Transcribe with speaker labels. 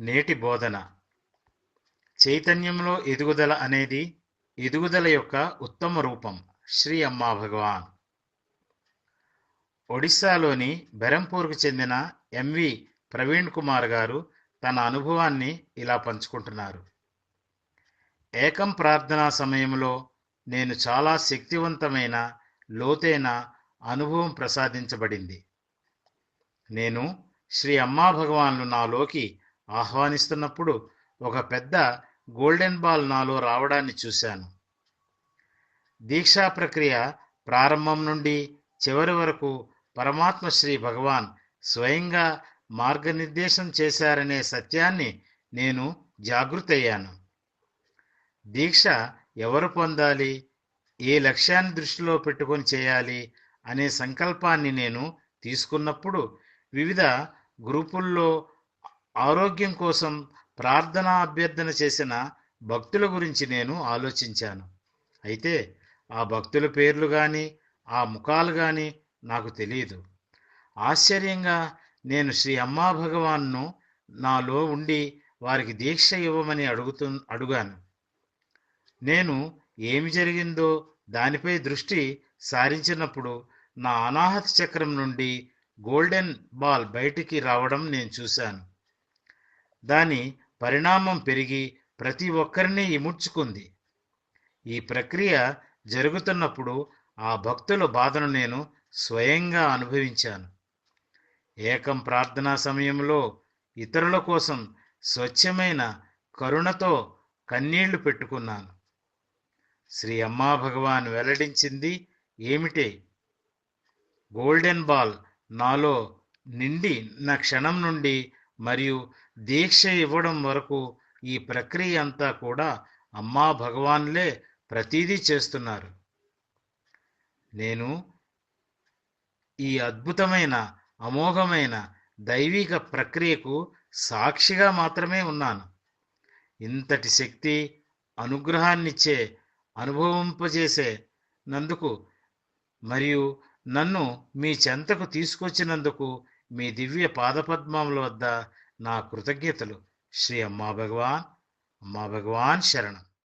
Speaker 1: నేటి బోధన. చైతన్యంలో ఎదుగుదల అనేది ఎదుగుదల యొక్క ఉత్తమ రూపం. శ్రీ అమ్మా భగవాన్. ఒడిశాలోని బెరంపూర్కు చెందిన ఎంవి ప్రవీణ్ కుమార్ గారు తన అనుభవాన్ని ఇలా పంచుకుంటున్నారు. ఏకం ప్రార్థనా సమయంలో నేను చాలా శక్తివంతమైన లోతైన అనుభవం ప్రసాదించబడింది. నేను శ్రీ అమ్మా భగవాన్లు నాలోకి ఆహ్వానిస్తున్నప్పుడు ఒక పెద్ద గోల్డెన్ బాల్ నాలో రావడాన్ని చూశాను. దీక్షా ప్రక్రియ ప్రారంభం నుండి చివరి వరకు పరమాత్మ శ్రీ భగవాన్ స్వయంగా మార్గనిర్దేశం చేశారనే సత్యాన్ని నేను జాగృతయ్యాను దీక్ష ఎవరు పొందాలి ఏ లక్ష్యాన్ని దృష్టిలో పెట్టుకొని చేయాలి అనే సంకల్పాన్ని నేను తీసుకున్నప్పుడు వివిధ గ్రూపుల్లో ఆరోగ్యం కోసం ప్రార్థనా అభ్యర్థన చేసిన భక్తుల గురించి నేను ఆలోచించాను. అయితే ఆ భక్తుల పేర్లు కానీ ఆ ముఖాలు కానీ నాకు తెలియదు ఆశ్చర్యంగా నేను శ్రీ అమ్మా భగవాన్ను నాలో ఉండి వారికి దీక్ష ఇవ్వమని అడుగుతు అడుగాను. నేను ఏమి జరిగిందో దానిపై దృష్టి సారించినప్పుడు నా అనాహత చక్రం నుండి గోల్డెన్ బాల్ బయటికి రావడం నేను చూశాను. దాని పరిణామం పెరిగి ప్రతి ఒక్కరిని ఇముడ్చుకుంది. ఈ ప్రక్రియ జరుగుతున్నప్పుడు ఆ భక్తుల బాధను నేను స్వయంగా అనుభవించాను. ఏకం ప్రార్థనా సమయంలో ఇతరుల కోసం స్వచ్ఛమైన కరుణతో కన్నీళ్ళు పెట్టుకున్నాను. శ్రీ అమ్మా భగవాన్ వెల్లడించింది ఏమిటే? గోల్డెన్ బాల్ నాలో నిండి నా క్షణం నుండి మరియు దీక్ష ఇవ్వడం వరకు ఈ ప్రక్రియ అంతా కూడా అమ్మా భగవాన్లే ప్రతీదీ చేస్తున్నారు. నేను ఈ అద్భుతమైన అమోఘమైన దైవిక ప్రక్రియకు సాక్షిగా మాత్రమే ఉన్నాను. ఇంతటి శక్తి అనుగ్రహాన్నిచ్చే అనుభవింపజేసే నందుకు మరియు నన్ను మీ చెంతకు తీసుకొచ్చినందుకు మీ దివ్య పాదపద్మముల వద్ద నా కృతజ్ఞతలు. శ్రీ అమ్మా భగవాన్ అమ్మా భగవాన్ శరణం.